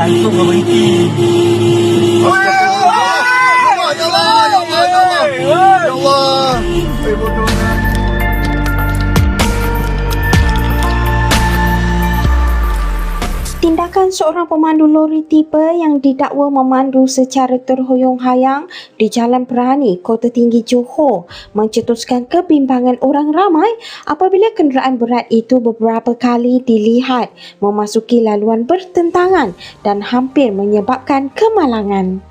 Gantung kau berhenti. Oh, ya Allah! Ya Allah! Ya Allah! Ya Allah! Ya Allah! Eh, bodohnya. Tindakan seorang pemandu lori tipa yang didakwa memandu secara terhuyung-hayang di Jalan Perani, Kota Tinggi Johor mencetuskan kebimbangan orang ramai apabila kenderaan berat itu beberapa kali dilihat memasuki laluan bertentangan dan hampir menyebabkan kemalangan.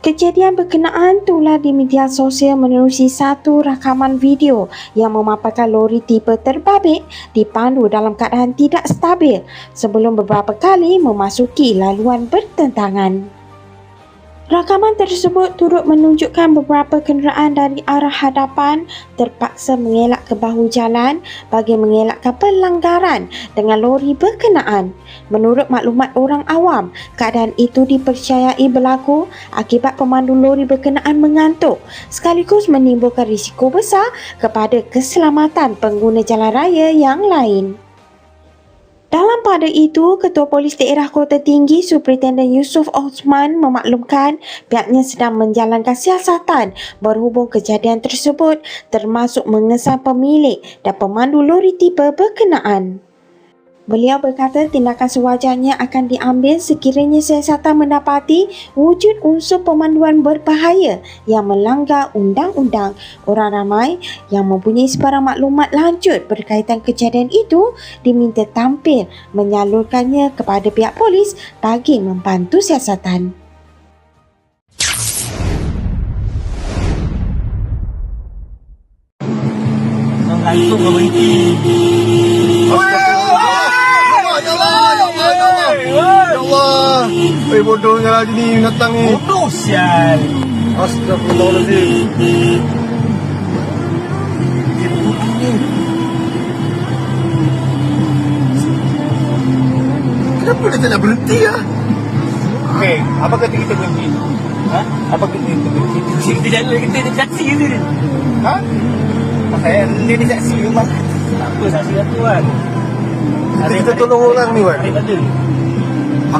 Kejadian berkenaan tular di media sosial menerusi satu rakaman video yang memaparkan lori tipe terbabit dipandu dalam keadaan tidak stabil sebelum beberapa kali memasuki laluan bertentangan. Rakaman tersebut turut menunjukkan beberapa kenderaan dari arah hadapan terpaksa mengelak ke bahu jalan bagi mengelakkan pelanggaran dengan lori berkenaan. Menurut maklumat orang awam, keadaan itu dipercayai berlaku akibat pemandu lori berkenaan mengantuk sekaligus menimbulkan risiko besar kepada keselamatan pengguna jalan raya yang lain. Dalam pada itu, Ketua Polis Daerah Kota Tinggi Superintendent Yusof Osman memaklumkan pihaknya sedang menjalankan siasatan berhubung kejadian tersebut termasuk mengesan pemilik dan pemandu lori tipe berkenaan. Beliau berkata tindakan sewajarnya akan diambil sekiranya siasatan mendapati wujud unsur pemanduan berbahaya yang melanggar undang-undang. Orang ramai yang mempunyai sebarang maklumat lanjut berkaitan kejadian itu diminta tampil menyalurkannya kepada pihak polis bagi membantu siasatan. Kau berhenti. Oh, ya Allah! Ya Allah! Ya Allah! Ya Allah! Ya Allah! Eh, bodohnya lagi ni binatang ni. Bodoh sial. Astagfirullahaladzim. Kenapa dia tak nak berhenti ya? Okey, apa kata kita berhenti? Ha? Apa kata kita berhenti? Kita, jalan kita ada saksi ke ni? Ha? Saya dia ni saksi memang. Tak apa saksi satu kan. Kita, kita tolong orang ni, Wan.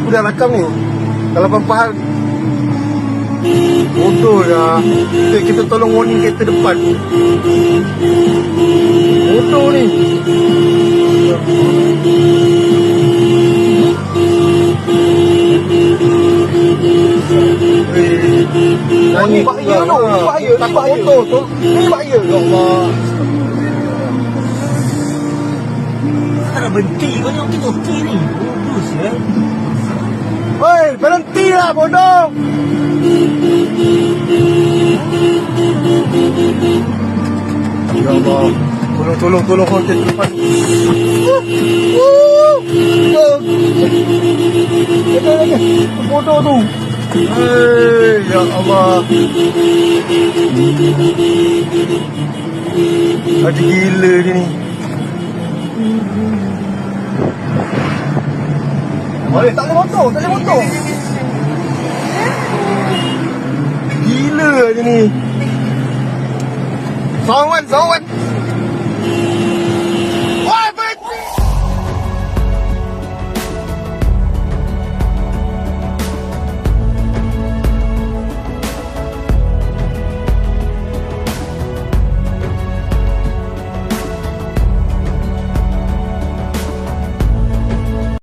Aku dah rakam ni. Kalau faham Bodoh dah. Kita, kita tolong warning kereta depan. Bodoh ni. Nangis. bahaya tu, ini bahaya, ini Takut bahaya. motor tu. Ini bahaya. Ya Allah. Tak nak berhenti kau ni okey okey ni. Bodoh sial. Hei, berhentilah bodoh. Ya Allah. Tolong, tolong, tolong depan. Ada lagi. Bodoh tu. Hei, ya Allah. Ada gila dia ni. Boleh, tak boleh motor, tak boleh motor. Gila dia ni. Sawan, sawan.